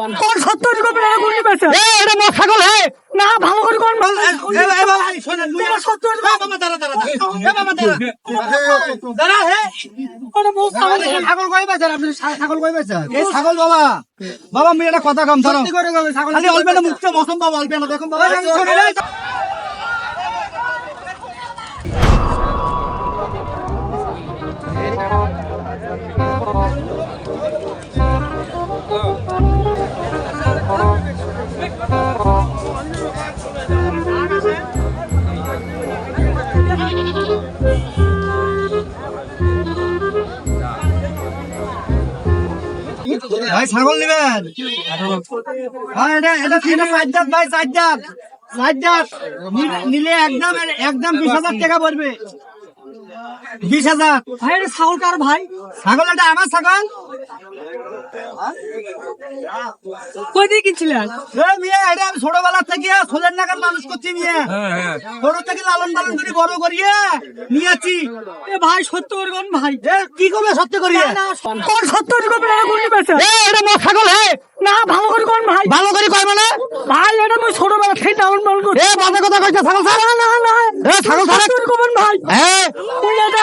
কোন এ এটা ছাগল হে না ভালো করে কোন এ এ বাবা তোমার বাবা দাঁড়া দাঁড়া দাঁড়া। এ বাবা দাঁড়া দাঁড়া হে কোনো বউ ছাগল ছাগল কই বেচার আপনি ছাগল কই বেচার এ ছাগল বাবা বাবা একটা কথা কম ধরো খালি অল্প না মুখটা মৌসুম বাবা অল্প না দেখুন বাবা ভাই, ছাগল নেবেন? হ্যাঁ এটা এটা তিনটা সাজ্জাদ? ভাই, সাজ্জাদ। সাজ্জাদ নি- নিলে একদম একদম বিশ হাজার টাকা পড়বে। বিশ হাজার। ভাই এটা ছাগল কার ভাই? ছাগল এটা আমার ছাগল? কই দিয়ে কিনছিলেন মিয়া এটা আমি ছোটবেলা থেকে সোলের নাগাদ মানুষ করছি মিয়া। ছোট থেকে লালন পালন করে বড় করিয়ে নিয়েছি এ ভাই সত্তর কোন ভাই? কি করবে সত্যি করিয়ে কোন পেয়েছে এ এটা মোর ছাগল হে। না ভালো করে কোন ভাই। ভালো করে কয় মানে? ভাই এটা আমি ছোটবেলা থেকে ডাউন ডাউন করছি এ বাজে কথা কইছে ছাগল ছাড়? না না এ ছাগল ছাড়? সত্তর কোন ভাই। হ্যাঁ ওই এটা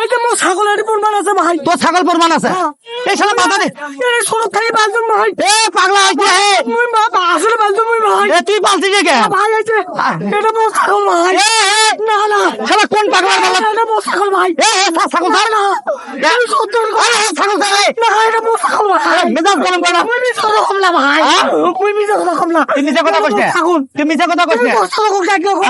এই যে মোর ছাগলের প্রমাণ আছে ভাই। তোর ছাগল প্রমাণ আছে? এই শালা মাথা দে। এই ছোট থেকে বাঁচুন ভাই। এ পাগলা হইছে হে মুই মা আসলে মুই ভাই। এ তুই পালছিস কে? ভাই এটা মোর ছাগল ভাই। এ এ না না। শালা কোন পাগলা বলা এটা মোর ছাগল ভাই। এ ছাগল ছাড় না। না আমি সত্তর আরে ছাগল ছাড় রে না এটা মোর ছাগল ভাই। মেজাজ গরম কর না মুই মিছে কথা কম না ভাই। হ্যাঁ? মুই মিছে কথা কম না। তুই মিছা কথা কইছ ছাগল। তুই মিছা কথা কইছ মোর ছাগল কাকে ভাই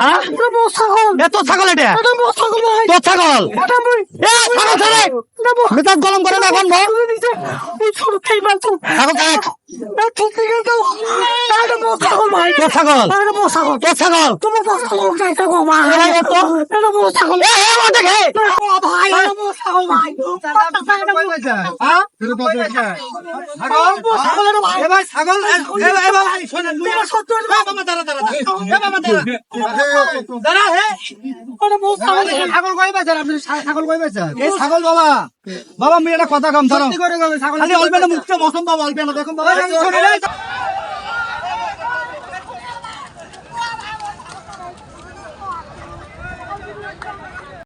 হ্যাঁ? এটা মোর ছাগল। এ তোর ছাগল এটা? এটা মোর ছাগল ভাই। তোর ছাগল? এটা মুই এ ছাগল ছাড় রে এটা মোর মেজাজ গরম করে না এখন মিছে মুই ছোট খাই বাঁচুন ছাগল ছাড় না ঠিক থেকে তো এটা মোর ছাগল ভাই। তোর ছাগল। এটা মোর ছাগল। তোর ছাগল। কাকে ভাই এ, তো। ছাগল এ এ ওটা খে ও ভাই এটা মোর ছাগল ভাই হ্যাঁ ছাগল। এ ভাই ছাগল এ এ ভাই শোনেন ছাগল ছাগল কই ছাগল এই ছাগল বাবা বাবা একটা কথা কম ধরো খালি অল্প মুখটা মৌসুম বাবা অল্প দেখুন বাবা